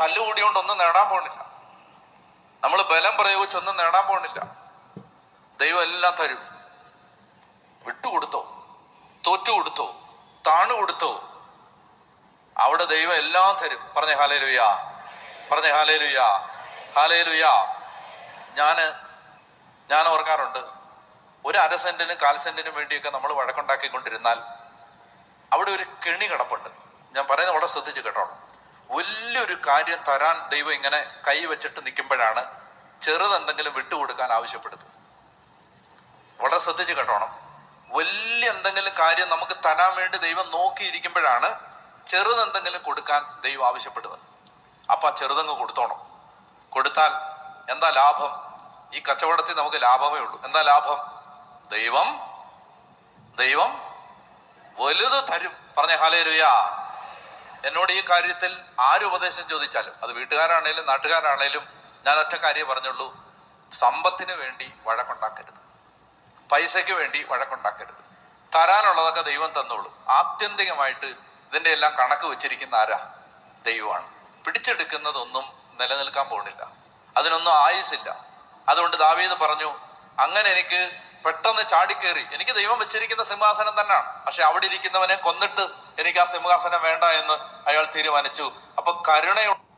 തല്ലുകൂടിയോണ്ടൊന്നും നേടാൻ പോണില്ല. നമ്മൾ ബലം പ്രയോഗിച്ചൊന്നും നേടാൻ പോണില്ല. ദൈവം എല്ലാം തരും. വിട്ടുകൊടുത്തോ? തോറ്റു കൊടുത്തോ താണു കൊടുത്തോ? അവിടെ ദൈവം എല്ലാം തരും. പറഞ്ഞ ഹാലേലുയാ. പറഞ്ഞ ഹാലേലുയാ. ഹാലേലുയാ. ഞാൻ ഞാൻ ഓർക്കാറുണ്ട് ഒരു അര സെന്റിനും കാൽ സെന്റിനും വേണ്ടിയൊക്കെ നമ്മൾ വഴക്കുണ്ടാക്കിക്കൊണ്ടിരുന്നാൽ അവിടെ ഒരു കെണി കിടപ്പുണ്ട്. ഞാൻ പറയുന്നത് വളരെ ശ്രദ്ധിച്ച് കേട്ടോളൂ. വലിയൊരു കാര്യം തരാൻ ദൈവം ഇങ്ങനെ കൈ വെച്ചിട്ട് നിൽക്കുമ്പോഴാണ് ചെറുതെന്തെങ്കിലും വിട്ടുകൊടുക്കാൻ ആവശ്യപ്പെടുന്നത് വളരെ ശ്രദ്ധിച്ച് കേട്ടോണം. വലിയ എന്തെങ്കിലും കാര്യം നമുക്ക് തരാൻ വേണ്ടി ദൈവം നോക്കിയിരിക്കുമ്പോഴാണ് ചെറുതെന്തെങ്കിലും കൊടുക്കാൻ ദൈവം ആവശ്യപ്പെടുന്നത് അപ്പൊ ആ ചെറുതങ്ങ് കൊടുത്തോണം. കൊടുത്താൽ എന്താ ലാഭം? ഈ കച്ചവടത്തിൽ നമുക്ക് ലാഭമേ ഉള്ളൂ. എന്താ ലാഭം? ദൈവം ദൈവം വലുത് തരും. പറഞ്ഞ ഹാലേരുയാ എന്നോട് ഈ കാര്യത്തിൽ ആര് ഉപദേശം ചോദിച്ചാലും അത് വീട്ടുകാരാണേലും നാട്ടുകാരാണേലും ഞാൻ ഒറ്റ കാര്യം പറഞ്ഞുള്ളൂ. സമ്പത്തിന് വേണ്ടി വഴക്കുണ്ടാക്കരുത്. പൈസയ്ക്ക് വേണ്ടി വഴക്കുണ്ടാക്കരുത്. തരാനുള്ളതൊക്കെ ദൈവം തന്നോളൂ. ആത്യന്തികമായിട്ട് ഇതിന്റെ എല്ലാം കണക്ക് വെച്ചിരിക്കുന്ന ആരാ? ദൈവമാണ്. പിടിച്ചെടുക്കുന്നതൊന്നും നിലനിൽക്കാൻ പോകുന്നില്ല. അതിനൊന്നും ആയുസില്ല അതുകൊണ്ട് ദാവീദ് പറഞ്ഞു അങ്ങനെ എനിക്ക് പെട്ടെന്ന് ചാടിക്കേറി. എനിക്ക് ദൈവം വെച്ചിരിക്കുന്ന സിംഹാസനം തന്നെയാണ് പക്ഷെ അവിടെ ഇരിക്കുന്നവനെ കൊന്നിട്ട് എനിക്ക് ആ സിംഹാസനം വേണ്ട എന്ന് അയാൾ തീരുമാനിച്ചു. അപ്പൊ കരുണയുള്ള